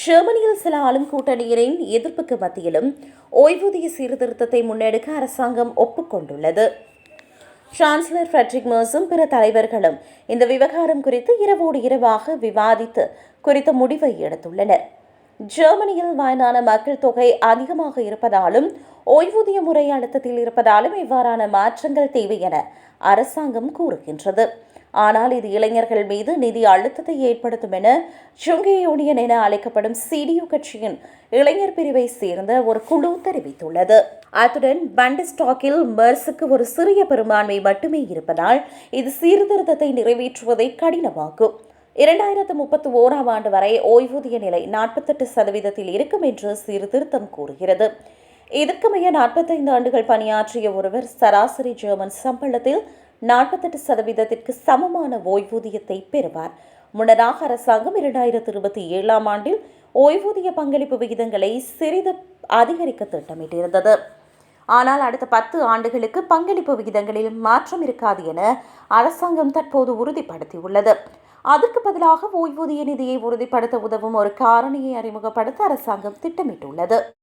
ஜெர்மனியில் சில ஆளும் கூட்டணியினரின் எதிர்ப்புக்கு மத்தியிலும் ஓய்வூதிய சீர்திருத்தத்தை முன்னெடுக்க அரசாங்கம் ஒப்புக்கொண்டுள்ளது. சான்சலர் ஃப்ரெட்ரிக் மர்ஸும் பிற தலைவர்களும் இந்த விவகாரம் குறித்து இரவோடு இரவாக விவாதித்து குறித்த முடிவை எடுத்துள்ளனர். ஜெர்மனியில் வயதான மக்கள் தொகை அதிகமாக இருப்பதாலும் ஓய்வூதிய முறை அழுத்தத்தில் இருப்பதாலும் இவ்வாறான மாற்றங்கள் தேவை என அரசாங்கம் கூறுகின்றது. ஆனால் இது இளைஞர்கள் மீது நிதி அழுத்தத்தை ஏற்படுத்தும் என சுங்கி யூனியன் என அழைக்கப்படும் சிடியு கட்சியின் இளைஞர் பிரிவை சேர்ந்த ஒரு குழு தெரிவித்துள்ளது. அத்துடன் பண்டிஸ்டாக்கில் மெர்ஸுக்கு ஒரு சிறிய பெரும்பான்மை மட்டுமே இருப்பதால் இது சீர்திருத்தத்தை நிறைவேற்றுவதை கடினமாக்கும். இரண்டாயிரத்து முப்பத்தி ஓராம் ஆண்டு வரை ஓய்வூதிய நிலை நாற்பத்தெட்டு சதவீதத்தில் இருக்கும் என்று சீர்திருத்தம் கூறுகிறது. இதற்குமைய நாற்பத்தைந்து ஆண்டுகள் பணியாற்றிய ஒருவர் சராசரி ஜெர்மன் சம்பளத்தில் நாற்பத்தெட்டு சதவீதத்திற்கு சமமான ஓய்வூதியத்தை பெறுவார். முன்னதாக அரசாங்கம் இரண்டாயிரத்து இருபத்தி ஏழாம் ஆண்டில் ஓய்வூதிய பங்களிப்பு விகிதங்களை சிறிது அதிகரிக்க திட்டமிட்டிருந்தது. ஆனால் அடுத்த பத்து ஆண்டுகளுக்கு பங்களிப்பு விகிதங்களில் மாற்றம் இருக்காது என அரசாங்கம் தற்போது உறுதிப்படுத்தியுள்ளது. அதற்கு பதிலாக ஓய்வூதிய நிதியை உறுதிப்படுத்த உதவும் ஒரு காரணியை அறிமுகப்படுத்த அரசாங்கம் திட்டமிட்டுள்ளது.